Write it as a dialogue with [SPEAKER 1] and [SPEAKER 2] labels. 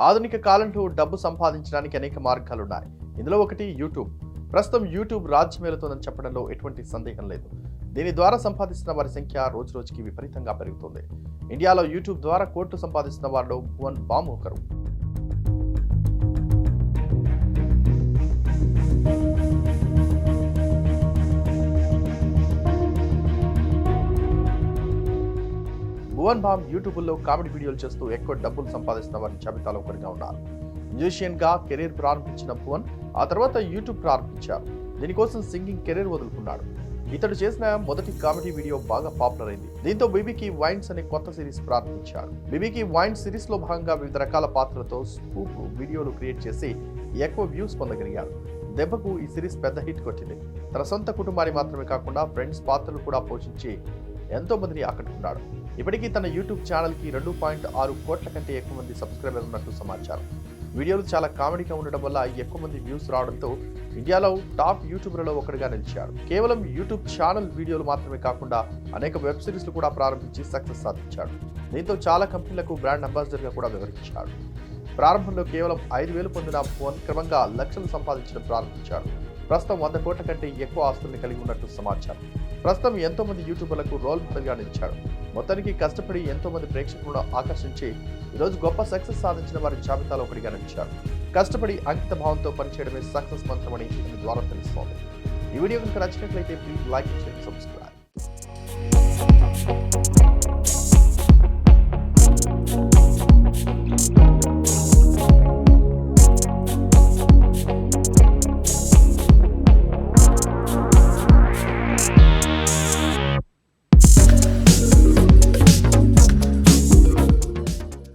[SPEAKER 1] ఆధునిక కాలంలో డబ్బు సంపాదించడానికి అనేక మార్గాలున్నాయి. ఇందులో ఒకటి యూట్యూబ్. ప్రస్తుతం యూట్యూబ్ రాజ్యమేలుతోందని చెప్పడంలో ఎటువంటి సందేహం లేదు. దీని ద్వారా సంపాదిస్తున్న వారి సంఖ్య రోజు రోజుకి విపరీతంగా పెరుగుతుంది. ఇండియాలో యూట్యూబ్ ద్వారా కోట్లు సంపాదిస్తున్న వారిలో భువన్ బామ్ ఒకరు భువన్ బామ్ యూట్యూబ్లో కామెడీ వీడియోలు చేస్తూ ఎక్కువ డబ్బులు సంపాదిస్తున్న వారి జాబితాలో ఒకరిగా ఉన్నారు. మ్యూజిషియన్గా కెరీర్ ప్రారంభించిన భువన్ ఆ తర్వాత యూట్యూబ్ ప్రారంభించారు. దీనికోసం సింగింగ్ కెరీర్ వదులుకున్నాడు. ఇతడు చేసిన మొదటి కామెడీ వీడియో బాగా పాపులర్ అయింది. దీంతో బీబీకి వైన్స్ అనే కొత్త సిరీస్ ప్రారంభించాడు బీబీకి వైన్స్ సిరీస్లో భాగంగా వివిధ రకాల పాత్రలతో స్పూప్ వీడియోలు క్రియేట్ చేసి ఎక్కువ వ్యూస్ పొందగలిగాడు దెబ్బకు ఈ సిరీస్ పెద్ద హిట్ కొట్టింది. తన సొంత కుటుంబాన్ని మాత్రమే కాకుండా ఫ్రెండ్స్ పాత్రలు కూడా పోషించి ఎంతో మందిని ఆకట్టుకున్నాడు. ఇప్పటికీ తన యూట్యూబ్ ఛానల్కి రెండు పాయింట్ ఆరు కోట్ల కంటే ఎక్కువ మంది సబ్స్క్రైబర్ ఉన్నట్టు సమాచారం. వీడియోలు చాలా కామెడీగా ఉండడం వల్ల ఎక్కువ మంది వ్యూస్ రావడంతో ఇండియాలో టాప్ యూట్యూబర్లలో ఒకటిగా నిలిచాడు కేవలం యూట్యూబ్ ఛానల్ వీడియోలు మాత్రమే కాకుండా అనేక వెబ్ సిరీస్లు కూడా ప్రారంభించి సక్సెస్ సాధించాడు. దీంతో చాలా కంపెనీలకు బ్రాండ్ అంబాసిడర్గా కూడా వివరించాడు ప్రారంభంలో కేవలం ఐదు వేలు పొందిన ఫోన్ క్రమంగా లక్షలు సంపాదించడం ప్రారంభించాడు ప్రస్తుతం వంద కోట్ల కంటే ఎక్కువ ఆస్తుల్ని కలిగి ఉన్నట్టు సమాచారం. ప్రస్తుతం ఎంతో మంది యూట్యూబర్లకు రోల్ మోడల్గా నిలిచాడు మొత్తానికి కష్టపడి ఎంతో మంది ప్రేక్షకులను ఆకర్షించి ఈరోజు గొప్ప సక్సెస్ సాధించిన వారి జాబితాలో ఒకటిగా నిలిచారు. కష్టపడి అంకిత భావంతో పనిచేయడమే సక్సెస్ మంత్రమని దీని ద్వారా తెలుస్తోంది. ఈ వీడియో కనుక నచ్చినట్లయితే ప్లీజ్ లైక్ చేయండి సబ్స్క్రైబ్.